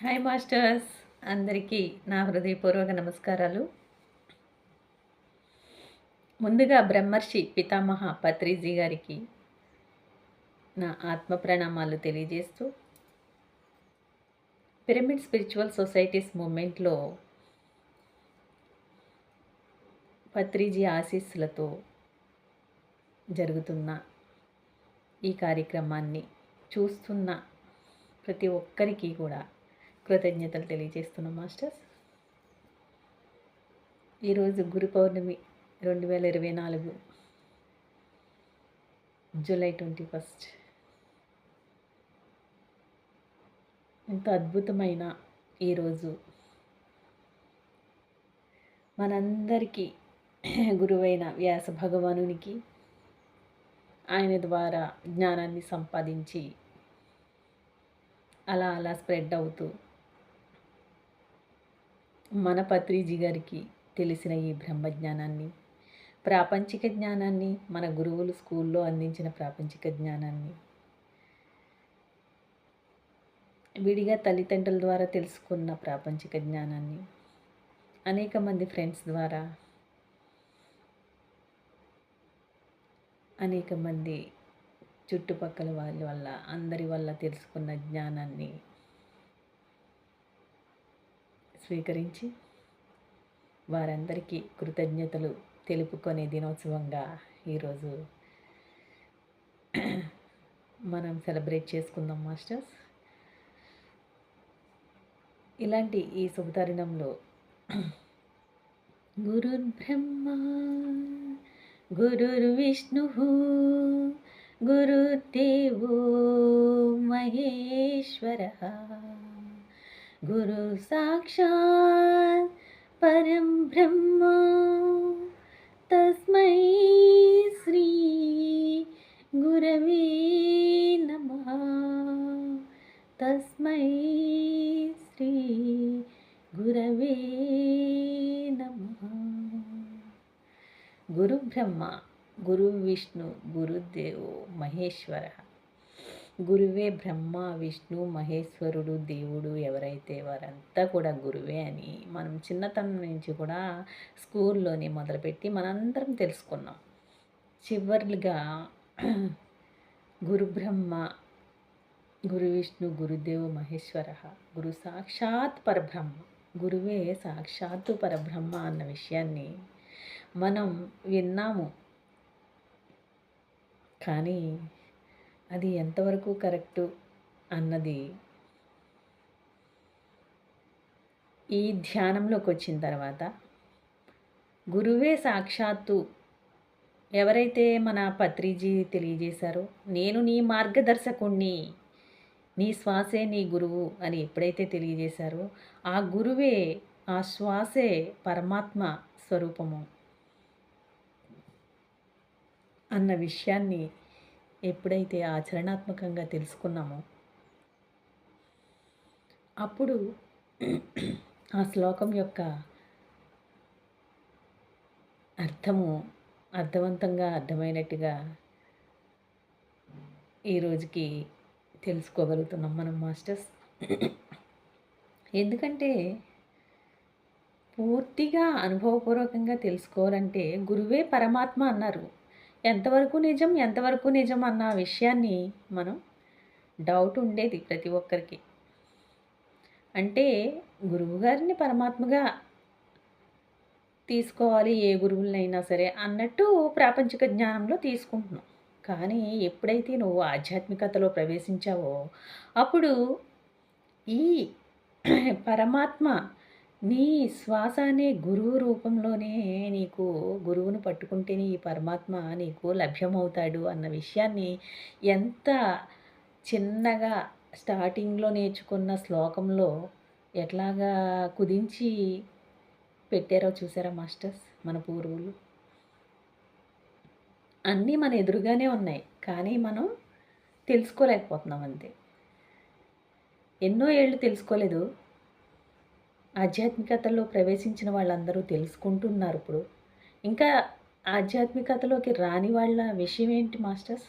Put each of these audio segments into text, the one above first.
Hi masters. అందరికీ నా హృదయపూర్వక నమస్కారాలు. ముందుగా బ్రహ్మర్షి పితామహ పత్రిజీ గారికి నా ఆత్మ ప్రణామాలు తెలియజేస్తూ పిరమిడ్ స్పిరిచువల్ సొసైటీస్ మూమెంట్లో పత్రిజీ ఆశీస్సులతో జరుగుతున్న ఈ కార్యక్రమాన్ని చూస్తున్న ప్రతి ఒక్కరికి కూడా కృతజ్ఞతలు తెలియజేస్తున్నాం మాస్టర్స్. ఈరోజు గురు పౌర్ణమి రెండు వేల ఇరవై నాలుగు జూలై ట్వంటీ ఫస్ట్. ఎంత అద్భుతమైన ఈరోజు. మనందరికీ గురువైన వ్యాస భగవానునికి ఆయన ద్వారా జ్ఞానాన్ని సంపాదించి అలా అలా స్ప్రెడ్ అవుతూ మన పత్రిజీ గారికి తెలిసిన ఈ బ్రహ్మజ్ఞానాన్ని ప్రాపంచిక జ్ఞానాన్ని మన గురువులు స్కూల్లో అందించిన ప్రాపంచిక జ్ఞానాన్ని విడిగా తల్లిదండ్రుల ద్వారా తెలుసుకున్న ప్రాపంచిక జ్ఞానాన్ని అనేక మంది ఫ్రెండ్స్ ద్వారా అనేక మంది చుట్టుపక్కల వాళ్ళ వల్ల అందరి వల్ల తెలుసుకున్న జ్ఞానాన్ని స్వీకరించి వారందరికీ కృతజ్ఞతలు తెలుపుకునే దినోత్సవంగా ఈరోజు మనం సెలబ్రేట్ చేసుకుందాం మాస్టర్స్. ఇలాంటి ఈ శుభతరుణంలో గురుర్బ్రహ్మ గురుర్విష్ణు గురుర్దేవో మహేశ్వర. गुरुसाक्षात् परं ब्रह्म। तस्मै श्री गुरवे नमः। तस्मै श्री गुरवे नमः। गुरुब्रह्मा गुरुविष्णु गुरुदेवो महेश्वरः। గురువే బ్రహ్మ విష్ణు మహేశ్వరుడు దేవుడు ఎవరైతే వారంతా కూడా గురువే అని మనం చిన్నతనం నుంచి కూడా స్కూల్లోనే మొదలుపెట్టి మనందరం తెలుసుకున్నాం. చివరిగా గురు బ్రహ్మ గురు విష్ణు గురుదేవ మహేశ్వర గురు సాక్షాత్ పరబ్రహ్మ గురువే సాక్షాత్తు పరబ్రహ్మ అన్న విషయాన్ని మనం విన్నాము. కానీ అది ఎంతవరకు కరెక్టు అన్నది ఈ ధ్యానంలోకి వచ్చిన తర్వాత గురువే సాక్షాత్తు ఎవరైతే మన పత్రిజీ తెలియజేశారో నేను నీ మార్గదర్శకుణ్ణి నీ శ్వాసే నీ గురువు అని ఎప్పుడైతే తెలియజేశారో ఆ గురువే ఆ శ్వాసే పరమాత్మ స్వరూపము అన్న విషయాన్ని ఎప్పుడైతే ఆచరణాత్మకంగా తెలుసుకున్నామో అప్పుడు ఆ శ్లోకం యొక్క అర్థము అర్థవంతంగా అర్థమైనట్టుగా ఈరోజుకి తెలుసుకోగలుగుతున్నాం మనం మాస్టర్స్. ఎందుకంటే పూర్తిగా అనుభవపూర్వకంగా తెలుసుకోవాలంటే గురువే పరమాత్మ అన్నారు. ఎంతవరకు నిజం ఎంతవరకు నిజం అన్న విషయాన్ని మనం డౌట్ ఉండేది ప్రతి ఒక్కరికి. అంటే గురువుగారిని పరమాత్మగా తీసుకోవాలి ఏ గురువులైనా సరే అన్నట్టు ప్రాపంచిక జ్ఞానంలో తీసుకుంటున్నాం. కానీ ఎప్పుడైతే నువ్వు ఆధ్యాత్మికతలో ప్రవేశించావో అప్పుడు ఈ పరమాత్మ నీ శ్వాస అనే గురువు రూపంలోనే నీకు గురువును పట్టుకుంటేనే ఈ పరమాత్మ నీకు లభ్యమవుతాడు అన్న విషయాన్ని ఎంత చిన్నగా స్టార్టింగ్లో నేర్చుకున్న శ్లోకంలో ఎట్లాగా కుదించి పెట్టారో చూసారా మాస్టర్స్ మన పూర్వులు? అన్నీ మన ఎదురుగానే ఉన్నాయి కానీ మనం తెలుసుకోలేకపోతున్నాం అంతే. ఎన్నో ఏళ్ళు తెలుసుకోలేదు ఆధ్యాత్మికతలో ప్రవేశించిన వాళ్ళందరూ తెలుసుకుంటున్నారు ఇప్పుడు. ఇంకా ఆధ్యాత్మికతలోకి రాని వాళ్ళ విషయం ఏంటి మాస్టర్స్?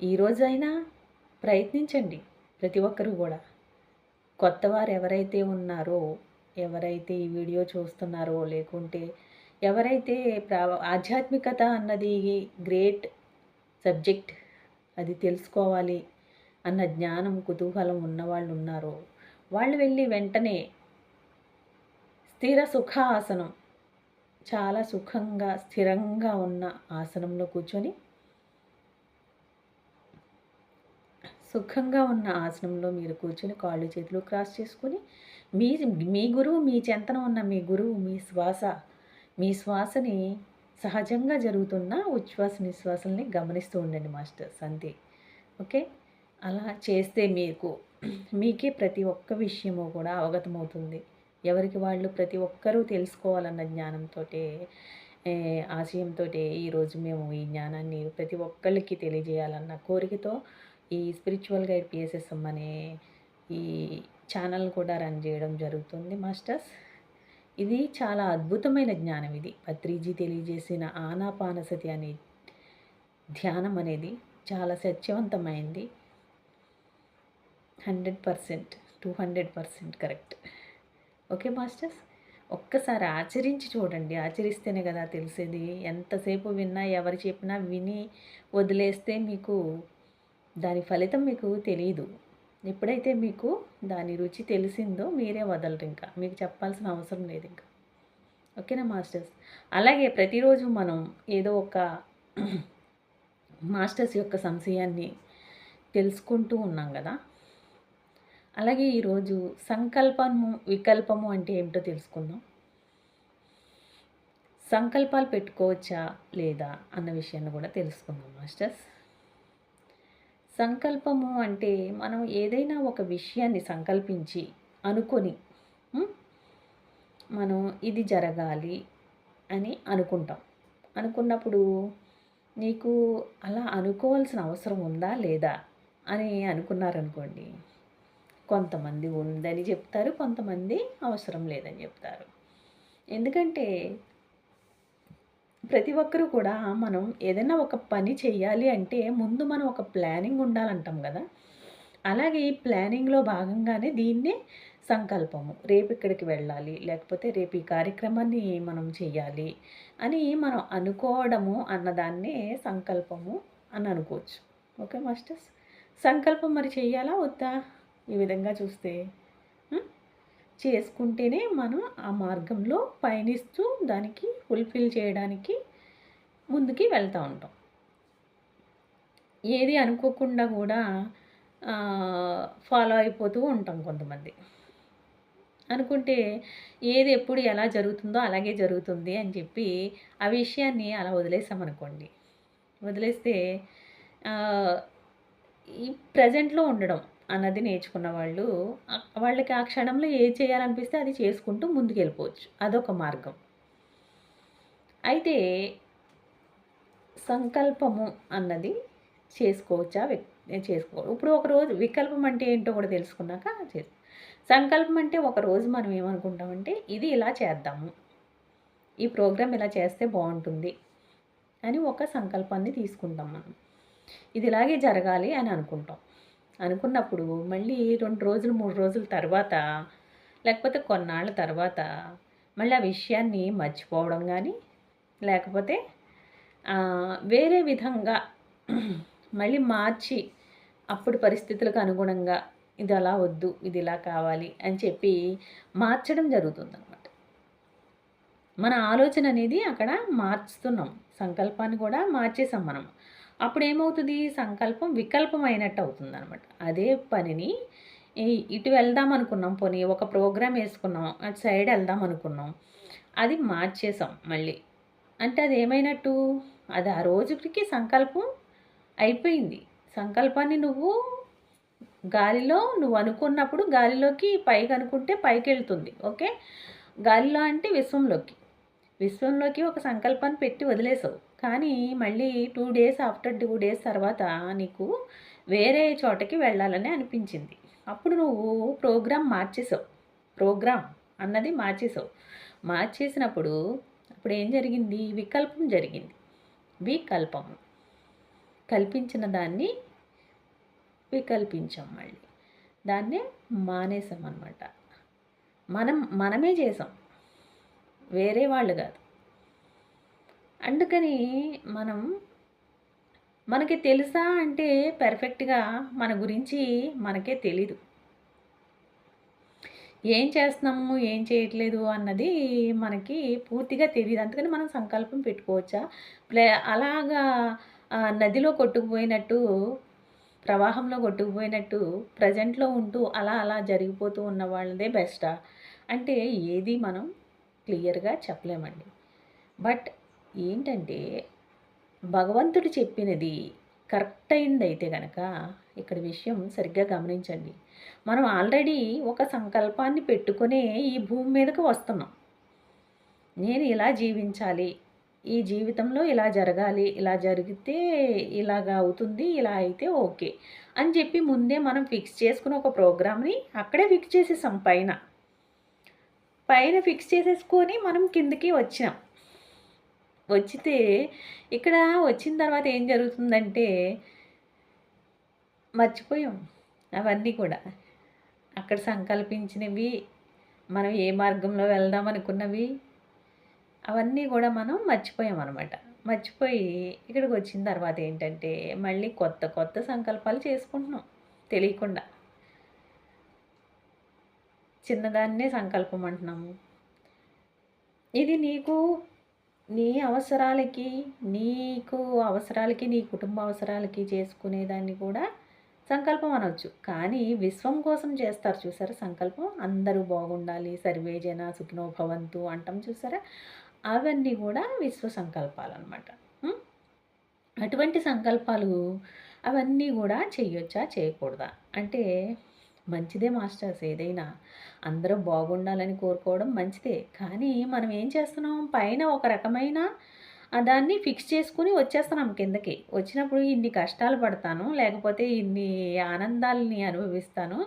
ఈరోజైనా ప్రయత్నించండి ప్రతి ఒక్కరూ కూడా. కొత్తవారు ఎవరైతే ఉన్నారో ఎవరైతే ఈ వీడియో చూస్తున్నారో లేకుంటే ఎవరైతే ప్రా ఆధ్యాత్మికత అన్నది గ్రేట్ సబ్జెక్ట్ అది తెలుసుకోవాలి అన్న జ్ఞానం కుతూహలం ఉన్నవాళ్ళు ఉన్నారో వాళ్ళు వెళ్ళి వెంటనే స్థిర సుఖ ఆసనం చాలా సుఖంగా స్థిరంగా ఉన్న ఆసనంలో కూర్చొని సుఖంగా ఉన్న ఆసనంలో మీరు కూర్చొని కాళ్ళు చేతులు క్రాస్ చేసుకొని మీ మీ గురువు మీ చెంతన ఉన్న మీ గురువు మీ శ్వాస మీ శ్వాసని సహజంగా జరుగుతున్న ఉచ్ఛ్వాస నిశ్వాసల్ని గమనిస్తూ ఉండండి మాస్టర్స్ అంతే ఓకే? అలా చేస్తే మీకు మీకే ప్రతి ఒక్క విషయము కూడా అవగతమవుతుంది. ఎవరికి వాళ్ళు ప్రతి ఒక్కరూ తెలుసుకోవాలన్న జ్ఞానంతో ఆశయంతో ఈరోజు మేము ఈ జ్ఞానాన్ని ప్రతి ఒక్కళ్ళకి తెలియజేయాలన్న కోరికతో ఈ స్పిరిచువల్ గైడ్ పిఎస్ఎస్ఎం అనే ఈ ఛానల్ కూడా రన్ చేయడం జరుగుతుంది మాస్టర్స్. ఇది చాలా అద్భుతమైన జ్ఞానం ఇది. పత్రిజీ తెలియజేసిన ఆనాపానసతి అనే ధ్యానం అనేది చాలా సత్యవంతమైంది. Hundred percent two hundred percent correct. Okay masters. ఒక్కసారి ఆచరించి చూడండి. ఆచరిస్తేనే కదా తెలిసేది. ఎంతసేపు విన్నా ఎవరు చెప్పినా విని వదిలేస్తే మీకు దాని ఫలితం మీకు తెలియదు ఎప్పుడైతే మీకు దాని రుచి తెలిసిందో మీరే వదలరు ఇంకా. మీకు చెప్పాల్సిన అవసరం లేదు ఇంకా. ఓకేనా మాస్టర్స్? అలాగే ప్రతిరోజు మనం ఏదో ఒక మాస్టర్స్ యొక్క సంశయాన్ని తెలుసుకుంటూ ఉన్నాం కదా. అలాగే ఈరోజు సంకల్పము వికల్పము అంటే ఏమిటో తెలుసుకుందాం. సంకల్పాలు పెట్టుకోవచ్చా లేదా అన్న విషయాన్ని కూడా తెలుసుకుందాం మాస్టర్స్. సంకల్పము అంటే మనం ఏదైనా ఒక విషయాన్ని సంకల్పించి అనుకొని మనం ఇది జరగాలి అని అనుకుంటాం. అనుకున్నప్పుడు నీకు అలా అనుకోవాల్సిన అవసరం ఉందా లేదా అని అనుకున్నారనుకోండి కొంతమంది ఉందని చెప్తారు కొంతమంది అవసరం లేదని చెప్తారు. ఎందుకంటే ప్రతి ఒక్కరూ కూడా మనం ఏదైనా ఒక పని చేయాలి అంటే ముందు మనం ఒక ప్లానింగ్ ఉండాలంటాం కదా. అలాగే ఈ ప్లానింగ్లో భాగంగానే దీన్నే సంకల్పము. రేపు ఇక్కడికి వెళ్ళాలి లేకపోతే రేపు ఈ కార్యక్రమాన్ని మనం చేయాలి అని మనం అనుకోవడము అన్నదాన్నే సంకల్పము అని అనుకోవచ్చు. Okay masters? సంకల్పం మరి చేయాలా వద్దా? ఈ విధంగా చూస్తే చేసుకుంటేనే మనం ఆ మార్గంలో పయనిస్తూ దానికి ఫుల్ఫిల్ చేయడానికి ముందుకి వెళ్తూ ఉంటాం. ఏది అనుకోకుండా కూడా ఫాలో అయిపోతూ ఉంటాం కొంతమంది. అనుకుంటే ఏది ఎప్పుడు ఎలా జరుగుతుందో అలాగే జరుగుతుంది అని చెప్పి ఆ విషయాన్ని అలా వదిలేసామనుకోండి. వదిలేస్తే ఈ ప్రజెంట్లో ఉండడం అన్నది నేర్చుకున్న వాళ్ళు వాళ్ళకి ఆ క్షణంలో ఏది చేయాలనిపిస్తే అది చేసుకుంటూ ముందుకు వెళ్ళిపోవచ్చు అదొక మార్గం. అయితే సంకల్పము అన్నది చేసుకోవచ్చా? చేసుకో ఇప్పుడు ఒకరోజు వికల్పం అంటే ఏంటో కూడా తెలుసుకున్నాక చేసు సంకల్పం అంటే ఒకరోజు మనం ఏమనుకుంటామంటే ఇది ఇలా చేద్దాము. ఈ ప్రోగ్రాం ఇలా చేస్తే బాగుంటుంది అని ఒక సంకల్పాన్ని తీసుకుంటాం మనం. ఇది ఇలాగే జరగాలి అని అనుకుంటాం. అనుకున్నప్పుడు మళ్ళీ రెండు రోజులు మూడు రోజుల తర్వాత లేకపోతే కొన్నాళ్ళ తర్వాత మళ్ళీ ఆ విషయాన్ని మర్చిపోవడం కానీ లేకపోతే వేరే విధంగా మళ్ళీ మార్చి అప్పుడు పరిస్థితులకు అనుగుణంగా ఇది అలా వద్దు ఇది ఇలా కావాలి అని చెప్పి మార్చడం జరుగుతుందన్నమాట. మన ఆలోచన అనేది అక్కడ మార్చుతున్నాం. సంకల్పాన్ని కూడా మార్చేసాం మనం. అప్పుడు ఏమవుతుంది సంకల్పం వికల్పం అయినట్టు అవుతుంది అనమాట అదే పనిని ఇటు వెళ్దాం అనుకున్నాం పోనీ ఒక ప్రోగ్రామ్ వేసుకున్నాం అటు సైడ్ వెళ్దాం అనుకున్నాం అది మార్చేసాం మళ్ళీ. అంటే అది ఏమైనట్టు అది ఆ రోజుకి సంకల్పం అయిపోయింది. సంకల్పాన్ని నువ్వు గాలిలో నువ్వు అనుకున్నప్పుడు గాలిలోకి పైకి అనుకుంటే పైకి వెళ్తుంది ఓకే? గాలిలో అంటే విశ్వంలోకి. విశ్వంలోకి ఒక సంకల్పాన్ని పెట్టి వదిలేసావు. కానీ మళ్ళీ two days after two days తర్వాత నీకు వేరే చోటకి వెళ్ళాలని అనిపించింది. అప్పుడు నువ్వు ప్రోగ్రామ్ మార్చేసావు. ప్రోగ్రామ్ అన్నది మార్చేసావు. మార్చేసినప్పుడు అప్పుడు ఏం జరిగింది? వికల్పం జరిగింది. వికల్పం. కల్పించిన దాన్ని వికల్పించాం మళ్ళీ. దాన్నే మానేసాం అనమాట మనం మనమే చేసాం వేరే వాళ్ళు కాదు. అందుకని మనం మనకి తెలుసా అంటే పెర్ఫెక్ట్గా మన గురించి మనకే తెలీదు. ఏం చేస్తున్నాము ఏం చేయట్లేదు అన్నది మనకి పూర్తిగా తెలియదు అందుకని మనం సంకల్పం పెట్టుకోవచ్చా? ప్లే అలాగా నదిలో కొట్టుకుపోయినట్టు ప్రవాహంలో కొట్టుకుపోయినట్టు ప్రజెంట్లో ఉంటూ అలా అలా జరిగిపోతూ ఉన్న వాళ్ళదే బెస్టా అంటే ఏది మనం క్లియర్గా చెప్పలేమండి. బట్ ఏంటంటే భగవంతుడు చెప్పినది కరెక్ట్ అయింది అయితే కనుక ఇక్కడ విషయం సరిగ్గా గమనించండి. మనం ఆల్రెడీ ఒక సంకల్పాన్ని పెట్టుకునే ఈ భూమి మీదకు వస్తున్నాం. నేను ఇలా జీవించాలి ఈ జీవితంలో ఇలా జరగాలి ఇలా జరిగితే ఇలాగా అవుతుంది ఇలా అయితే ఓకే అని చెప్పి ముందే మనం ఫిక్స్ చేసుకుని ఒక ప్రోగ్రామ్ని అక్కడే ఫిక్స్ చేసేసాం పైన. పైన ఫిక్స్ చేసేసుకొని మనం కిందకి వచ్చినాం. వచ్చితే ఇక్కడ వచ్చిన తర్వాత ఏం జరుగుతుందంటే మర్చిపోయాం అవన్నీ కూడా. అక్కడ సంకల్పించినవి మనం ఏ మార్గంలో వెళ్దాం అనుకున్నవి అవన్నీ కూడా మనం మర్చిపోయాం అనమాట మర్చిపోయి ఇక్కడికి వచ్చిన తర్వాత ఏంటంటే మళ్ళీ కొత్త కొత్త సంకల్పాలు చేసుకుంటున్నాం తెలియకుండా. చిన్నదాన్నే సంకల్పం అంటున్నాము. ఇది నీకు నీ అవసరాలకి నీకు అవసరాలకి నీ కుటుంబ అవసరాలకి చేసుకునేదాన్ని కూడా సంకల్పం అనవచ్చు కానీ విశ్వం కోసం చేస్తారు చూసారా? సంకల్పం అందరూ బాగుండాలి సర్వే జన సుఖినో భవంతు అంటాం చూసారా? అవన్నీ కూడా విశ్వ సంకల్పాలు అనమాట అటువంటి సంకల్పాలు అవన్నీ కూడా చేయొచ్చా చేయకూడదా? అంటే మంచిదే మాస్టర్స్ ఏదైనా. అందరూ బాగుండాలని కోరుకోవడం మంచిదే. కానీ మనం ఏం చేస్తున్నాం? పైన ఒక రకమైన దాన్ని ఫిక్స్ చేసుకుని వచ్చేస్తున్నాం కిందకి. వచ్చినప్పుడు ఇన్ని కష్టాలు పడతాను లేకపోతే ఇన్ని ఆనందాలని అనుభవిస్తాను.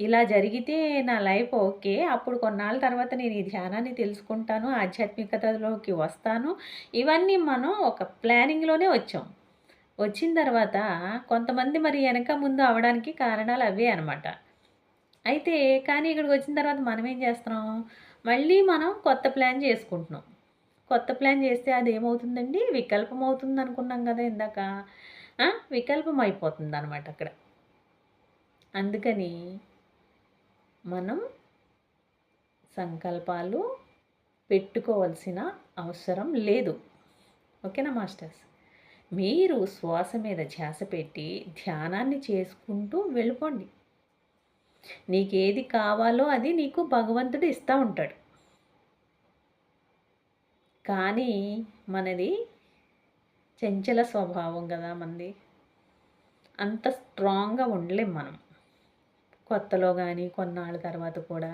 ఇలా జరిగితే నా లైఫ్ ఓకే. అప్పుడు కొన్నాళ్ళ తర్వాత నేను ఈ ధ్యానాన్ని తెలుసుకుంటాను ఆధ్యాత్మికతలోకి వస్తాను. ఇవన్నీ మనం ఒక ప్లానింగ్లోనే వచ్చాం. వచ్చిన తర్వాత కొంతమంది మరి వెనక ముందు అవడానికి కారణాలు అవే అనమాట అయితే కానీ ఇక్కడికి వచ్చిన తర్వాత మనం ఏం చేస్తున్నాం? మళ్ళీ మనం కొత్త ప్లాన్ చేసుకుంటున్నాం. కొత్త ప్లాన్ చేస్తే అది ఏమవుతుందండి? వికల్పం అవుతుంది అనుకున్నాం కదా ఇందాక. వికల్పం అయిపోతుంది అనమాట అక్కడ. అందుకని మనం సంకల్పాలు పెట్టుకోవాల్సిన అవసరం లేదు. ఓకేనా మాస్టర్స్? మీరు శ్వాస మీద ధ్యాస పెట్టి ధ్యానాన్ని చేసుకుంటూ వెళ్ళిపోండి. నీకేది కావాలో అది నీకు భగవంతుడు ఇస్తూ ఉంటాడు. కానీ మనది చెంచల స్వభావం కదా మనది అంత స్ట్రాంగ్గా ఉండలేం మనం. కొత్తలో కానీ కొన్నాళ్ళ తర్వాత కూడా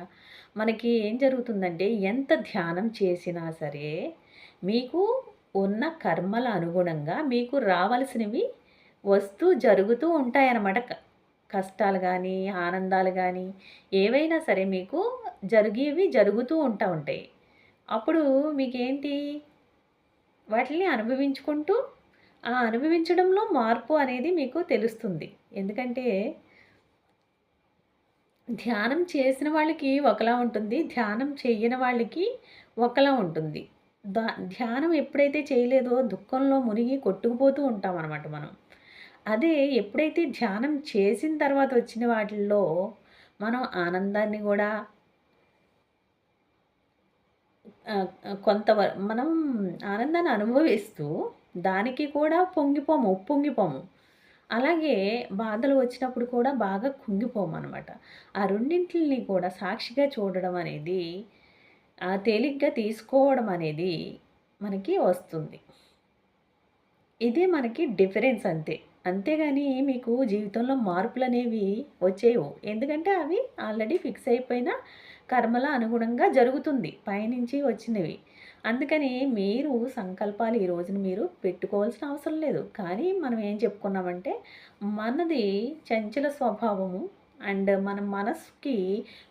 మనకి ఏం జరుగుతుందంటే ఎంత ధ్యానం చేసినా సరే మీకు ఉన్న కర్మల అనుగుణంగా మీకు రావలసినవి వస్తూ జరుగుతూ ఉంటాయన్నమాట. కష్టాలు కానీ ఆనందాలు కానీ ఏవైనా సరే మీకు జరిగేవి జరుగుతూ ఉంటా ఉంటాయి. అప్పుడు మీకేంటి? వాటిని అనుభవించుకుంటూ ఆ అనుభవించడంలో మార్పు అనేది మీకు తెలుస్తుంది. ఎందుకంటే ధ్యానం చేసిన వాళ్ళకి ఒకలా ఉంటుంది ధ్యానం చేయని వాళ్ళకి ఒకలా ఉంటుంది. ధ్యానం ఎప్పుడైతే చేయలేదో దుఃఖంలో మునిగి కొట్టుకుపోతూ ఉంటాం అనమాట మనం. అదే ఎప్పుడైతే ధ్యానం చేసిన తర్వాత వచ్చిన వాటిల్లో మనం ఆనందాన్ని కూడా కొంత మనం ఆనందాన్ని అనుభవిస్తూ దానికి కూడా పొంగిపోము ఉప్పొంగిపోము అలాగే బాధలు వచ్చినప్పుడు కూడా బాగా కుంగిపోము అనమాట ఆ రెండింటిని కూడా సాక్షిగా చూడడం అనేది తేలిగ్గా తీసుకోవడం అనేది మనకి వస్తుంది. ఇదే మనకి డిఫరెన్స్ అంతే. అంతేగాని మీకు జీవితంలో మార్పులు అనేవి వచ్చేవు ఎందుకంటే అవి ఆల్రెడీ ఫిక్స్ అయిపోయిన కర్మల అనుగుణంగా జరుగుతుంది. పైనుంచి వచ్చినవి. అందుకని మీరు సంకల్పాలు ఈ రోజున మీరు పెట్టుకోవాల్సిన అవసరం లేదు. కానీ మనం ఏం చెప్పుకున్నామంటే మనది చంచల స్వభావము అండ్ మన మనసుకి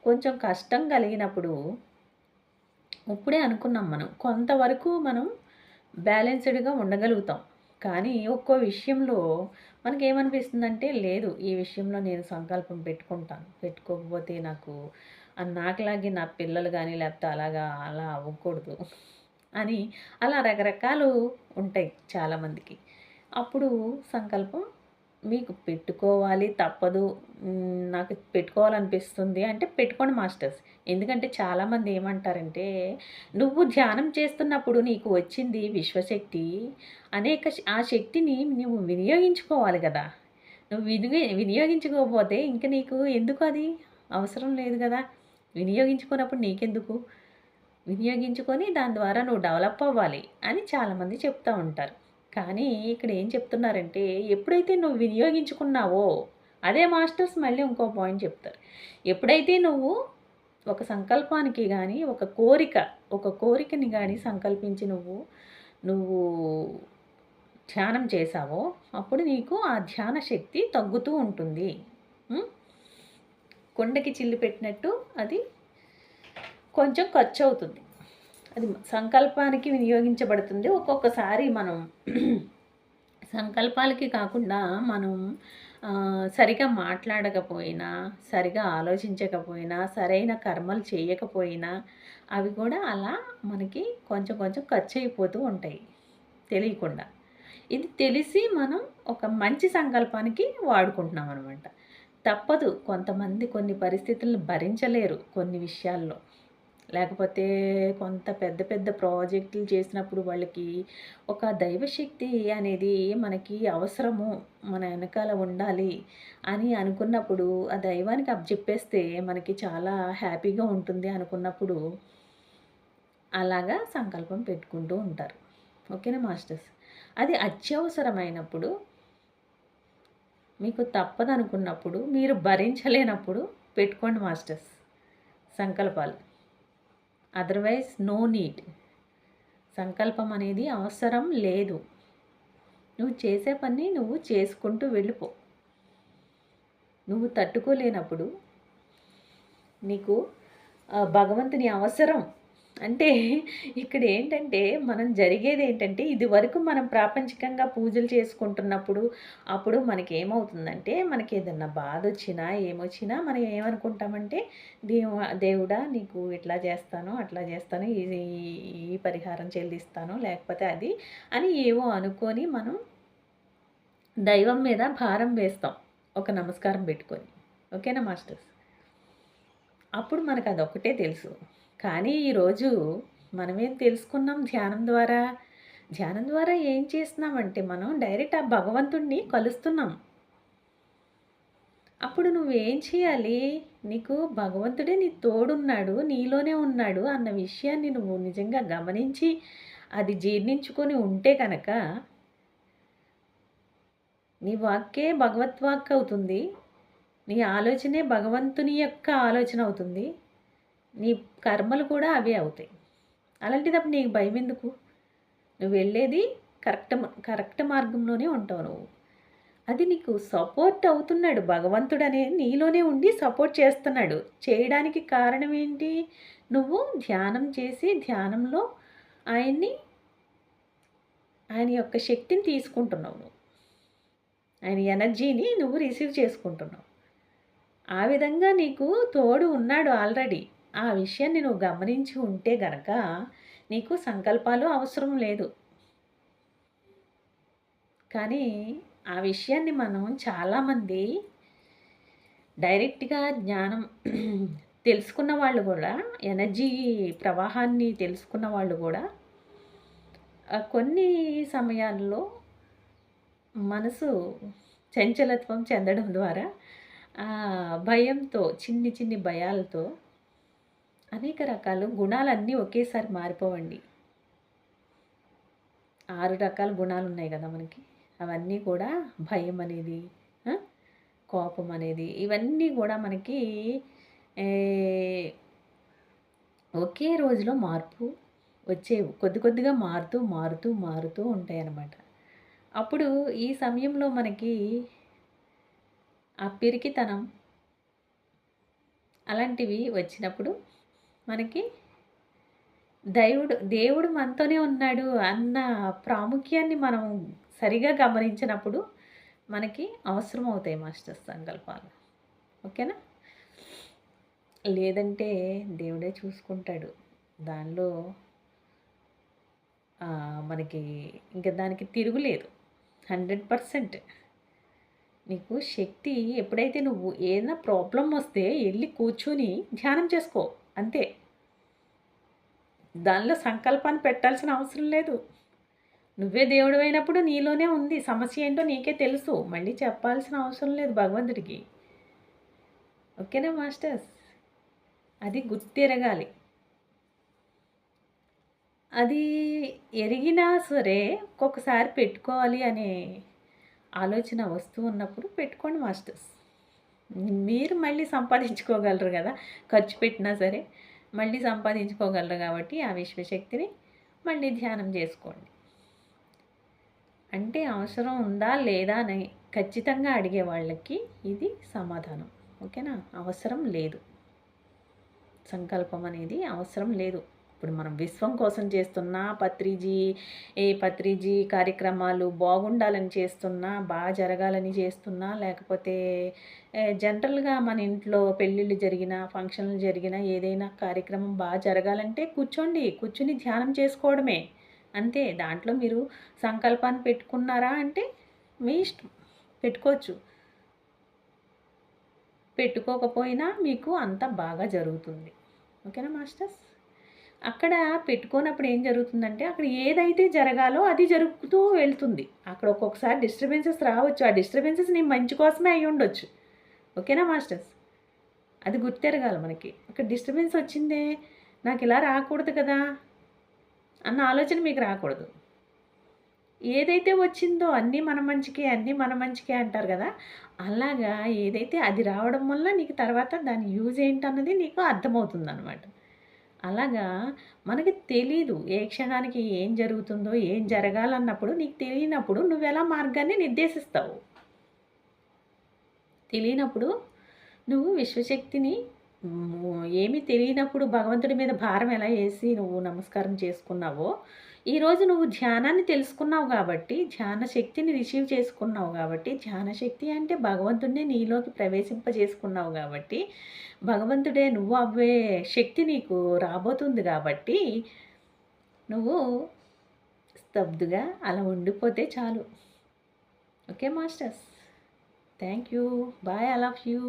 కొంచెం కష్టం కలిగినప్పుడు ఇప్పుడే అనుకున్నాం మనం. కొంతవరకు మనం బ్యాలెన్స్డ్గా ఉండగలుగుతాం. కానీ ఒక్కో విషయంలో మనకేమనిపిస్తుందంటే లేదు ఈ విషయంలో నేను సంకల్పం పెట్టుకుంటాను. పెట్టుకోకపోతే నాకు నాకులాగే నా పిల్లలు కానీ లేకపోతే అలాగా అలా అవ్వకూడదు అని అలా రకరకాలు ఉంటాయి చాలామందికి. అప్పుడు సంకల్పం మీకు పెట్టుకోవాలి తప్పదు. నాకు పెట్టుకోవాలనిపిస్తుంది అంటే పెట్టుకోండి మాస్టర్స్. ఎందుకంటే చాలామంది ఏమంటారంటే నువ్వు ధ్యానం చేస్తున్నప్పుడు నీకు వచ్చింది విశ్వశక్తి. అనేక ఆ శక్తిని నువ్వు వినియోగించుకోవాలి కదా. నువ్వు విని వినియోగించుకోకపోతే ఇంక నీకు ఎందుకు అది? అవసరం లేదు కదా. వినియోగించుకున్నప్పుడు నీకెందుకు? వినియోగించుకొని దాని ద్వారా నువ్వు డెవలప్ అవ్వాలి అని చాలామంది చెప్తూ ఉంటారు. కానీ ఇక్కడ ఏం చెప్తున్నారంటే ఎప్పుడైతే నువ్వు వినియోగించుకున్నావో అదే మాస్టర్స్ మళ్ళీ ఇంకో పాయింట్ చెప్తారు. ఎప్పుడైతే నువ్వు ఒక సంకల్పానికి కానీ ఒక కోరిక ఒక కోరికని కానీ సంకల్పించి నువ్వు నువ్వు ధ్యానం చేసావో అప్పుడు నీకు ఆ ధ్యాన శక్తి తగ్గుతూ ఉంటుంది. కొండకి చిల్లు పెట్టినట్టు అది కొంచెం ఖర్చు అవుతుంది అది సంకల్పానికి వినియోగించబడుతుంది. ఒక్కొక్కసారి మనం సంకల్పాలకి కాకుండా మనం సరిగా మాట్లాడకపోయినా సరిగా ఆలోచించకపోయినా సరైన కర్మలు చేయకపోయినా అవి కూడా అలా మనకి కొంచెం కొంచెం ఖర్చు అయిపోతూ ఉంటాయి తెలియకుండా. ఇది తెలిసి మనం ఒక మంచి సంకల్పానికి వాడుకుంటున్నాం అనమాట తప్పదు. కొంతమంది కొన్ని పరిస్థితులను భరించలేరు కొన్ని విషయాల్లో. లేకపోతే కొంత పెద్ద పెద్ద ప్రాజెక్టులు చేసినప్పుడు వాళ్ళకి ఒక దైవశక్తి అనేది మనకి అవసరము మన వెనకాల ఉండాలి అని అనుకున్నప్పుడు ఆ దైవానికి అప్పచెప్పేస్తే మనకి చాలా హ్యాపీగా ఉంటుంది అనుకున్నప్పుడు అలాగా సంకల్పం పెట్టుకుంటూ ఉంటారు. ఓకేనా మాస్టర్స్? అది అత్యవసరమైనప్పుడు మీకు తప్పదనుకున్నప్పుడు మీరు భరించలేనప్పుడు పెట్టుకోండి మాస్టర్స్ సంకల్పాలు. అదర్వైజ్ నో నీడ్ సంకల్పం అనేది అవసరం లేదు. నువ్వు చేసే పని నువ్వు చేసుకుంటూ వెళ్ళిపో. నువ్వు తట్టుకోలేనప్పుడు నీకు భగవంతుని అవసరం అంటే ఇక్కడ ఏంటంటే మనం జరిగేది ఏంటంటే ఇది వరకు మనం ప్రాపంచికంగా పూజలు చేసుకుంటున్నప్పుడు అప్పుడు మనకి ఏమవుతుందంటే మనకి ఏదన్నా బాధ వచ్చినా ఏమొచ్చినా మనం ఏమనుకుంటామంటే దేవు దేవుడా నీకు ఇట్లా చేస్తాను అట్లా చేస్తాను ఇది ఈ పరిహారం చెల్లిస్తాను లేకపోతే అది అని ఏవో అనుకొని మనం దైవం మీద భారం వేస్తాం. ఒక నమస్కారం పెట్టుకొని. ఓకేనా మాస్టర్స్? అప్పుడు మనకు అదొకటే తెలుసు. కానీ ఈరోజు మనమేం తెలుసుకున్నాం ధ్యానం ద్వారా? ధ్యానం ద్వారా ఏం చేస్తున్నామంటే మనం డైరెక్ట్ ఆ భగవంతుణ్ణి కలుస్తున్నాం. అప్పుడు నువ్వేం చేయాలి? నీకు భగవంతుడే నీ తోడున్నాడు నీలోనే ఉన్నాడు అన్న విషయాన్ని నువ్వు నిజంగా గమనించి అది జీర్ణించుకొని ఉంటే కనుక నీ వాకే భగవత్ వాక్ అవుతుంది. నీ ఆలోచనే భగవంతుని యొక్క ఆలోచన అవుతుంది. నీ కర్మలు కూడా అవే అవుతాయి. అలాంటిదప్పుడు నీకు భయం ఎందుకు నువ్వు వెళ్ళేది కరెక్ట్ కరెక్ట్ మార్గంలోనే ఉంటావు నువ్వు. అది నీకు సపోర్ట్ అవుతున్నాడు. భగవంతుడు అనే నీలోనే ఉండి సపోర్ట్ చేస్తున్నాడు. చేయడానికి కారణం ఏంటి? నువ్వు ధ్యానం చేసి ధ్యానంలో ఆయన్ని ఆయన యొక్క శక్తిని తీసుకుంటున్నావు నువ్వు. ఆయన ఎనర్జీని నువ్వు రిసీవ్ చేసుకుంటున్నావు. ఆ విధంగా నీకు తోడు ఉన్నాడు ఆల్రెడీ. ఆ విషయాన్ని నువ్వు గమనించి ఉంటే గనక నీకు సంకల్పాలు అవసరం లేదు. కానీ ఆ విషయాన్ని మనం చాలామంది డైరెక్ట్గా జ్ఞానం తెలుసుకున్న వాళ్ళు కూడా ఎనర్జీ ప్రవాహాన్ని తెలుసుకున్న వాళ్ళు కూడా కొన్ని సమయాల్లో మనసు చంచలత్వం చెందడం ద్వారా భయంతో చిన్ని చిన్ని భయాలతో అనేక రకాల గుణాలన్నీ ఒకేసారి మారిపోవండి. ఆరు రకాల గుణాలు ఉన్నాయి కదా మనకి. అవన్నీ కూడా భయం అనేది కోపం అనేది ఇవన్నీ కూడా మనకి ఒకే రోజులో మార్పు వచ్చేవి. కొద్ది కొద్దిగా మారుతూ మారుతూ మారుతూ ఉంటాయి అన్నమాట అప్పుడు ఈ సమయంలో మనకి ఆ పిరికితనం అలాంటివి వచ్చినప్పుడు మనకి దైవుడు దేవుడు మనతోనే ఉన్నాడు అన్న ప్రాముఖ్యాన్ని మనం సరిగా గమనించినప్పుడు మనకి అవసరం అవుతాయి మాస్టర్స్ సంకల్పాలు. ఓకేనా? లేదంటే దేవుడే చూసుకుంటాడు. దానిలో మనకి ఇంకా దానికి తిరుగులేదు హండ్రెడ్ పర్సెంట్. నీకు శక్తి ఎప్పుడైతే నువ్వు ఏదైనా ప్రాబ్లం వస్తే వెళ్ళి కూర్చొని ధ్యానం చేసుకో. అంతే. దానిలో సంకల్పాన్ని పెట్టాల్సిన అవసరం లేదు. నువ్వే దేవుడు అయినప్పుడు నీలోనే ఉంది. సమస్య ఏంటో నీకే తెలుసు. మళ్ళీ చెప్పాల్సిన అవసరం లేదు భగవంతుడికి. ఓకేనా మాస్టర్స్? అది గుర్తిరగాలి. అది ఎరిగినా సరే ఒక్కొక్కసారి పెట్టుకోవాలి అనే ఆలోచన వస్తూ ఉన్నప్పుడు పెట్టుకోండి మాస్టర్స్. మీరు మళ్ళీ సంపాదించుకోగలరు కదా ఖర్చు పెట్టినా సరే మళ్ళీ సంపాదించుకోగలరు కాబట్టి ఆ విశ్వశక్తిని మళ్ళీ ధ్యానం చేసుకోండి. అంటే అవసరం ఉందా లేదా అని ఖచ్చితంగా అడిగే వాళ్ళకి ఇది సమాధానం. ఓకేనా? అవసరం లేదు. సంకల్పం అనేది అవసరం లేదు. ఇప్పుడు మనం విశ్వం కోసం చేస్తున్న పత్రిజీ ఏ పత్రిజీ కార్యక్రమాలు బాగుండాలని చేస్తున్నా బాగా జరగాలని చేస్తున్నా లేకపోతే జనరల్గా మన ఇంట్లో పెళ్ళిళ్ళు జరిగిన ఫంక్షన్లు జరిగిన ఏదైనా కార్యక్రమం బాగా జరగాలంటే కూర్చోండి కూర్చుని ధ్యానం చేసుకోవడమే. అంతే. దాంట్లో మీరు సంకల్పాన్ని పెట్టుకున్నారా అంటే మీ ఇష్టం. పెట్టుకోవచ్చు. పెట్టుకోకపోయినా మీకు అంత బాగా జరుగుతుంది. ఓకేనా మాస్టర్స్? అక్కడ పెట్టుకోనప్పుడు ఏం జరుగుతుందంటే అక్కడ ఏదైతే జరగాలో అది జరుగుతూ వెళ్తుంది. అక్కడ ఒక్కొక్కసారి డిస్టర్బెన్సెస్ రావచ్చు. ఆ డిస్టర్బెన్సెస్ నీ మంచి కోసమే అయి ఉండొచ్చు. ఓకేనా మాస్టర్స్? అది గుర్తెరగాలి మనకి. అక్కడ డిస్టర్బెన్స్ వచ్చిందే నాకు ఇలా రాకూడదు కదా అన్న ఆలోచన మీకు రాకూడదు. ఏదైతే వచ్చిందో అన్నీ మన మంచికే అన్నీ మన మంచికే అంటారు కదా అలాగా ఏదైతే అది రావడం వల్ల నీకు తర్వాత దాని యూజ్ ఏంటన్నది నీకు అర్థమవుతుంది అనమాట అలాగా మనకి తెలీదు ఏ క్షణానికి ఏం జరుగుతుందో ఏం జరగాలన్నప్పుడు నీకు తెలియనప్పుడు నువ్వు ఎలా మార్గాన్ని నిర్దేశిస్తావు? తెలియనప్పుడు నువ్వు విశ్వశక్తిని ఏమీ తెలియనప్పుడు భగవంతుడి మీద భారం ఎలా వేసి నువ్వు నమస్కారం చేసుకున్నావో ఈరోజు నువ్వు ధ్యానాన్ని తెలుసుకున్నావు కాబట్టి ధ్యాన శక్తిని రిసీవ్ చేసుకున్నావు కాబట్టి ధ్యాన శక్తి అంటే భగవంతుడిని నీలోకి ప్రవేశింపజేసుకున్నావు కాబట్టి భగవంతుడే నువ్వు అవ్వే శక్తి నీకు రాబోతుంది కాబట్టి నువ్వు స్తబ్దుగా అలా ఉండిపోతే చాలు. Okay masters thank you bye I love you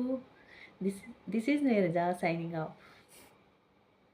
this this is Neeraja signing off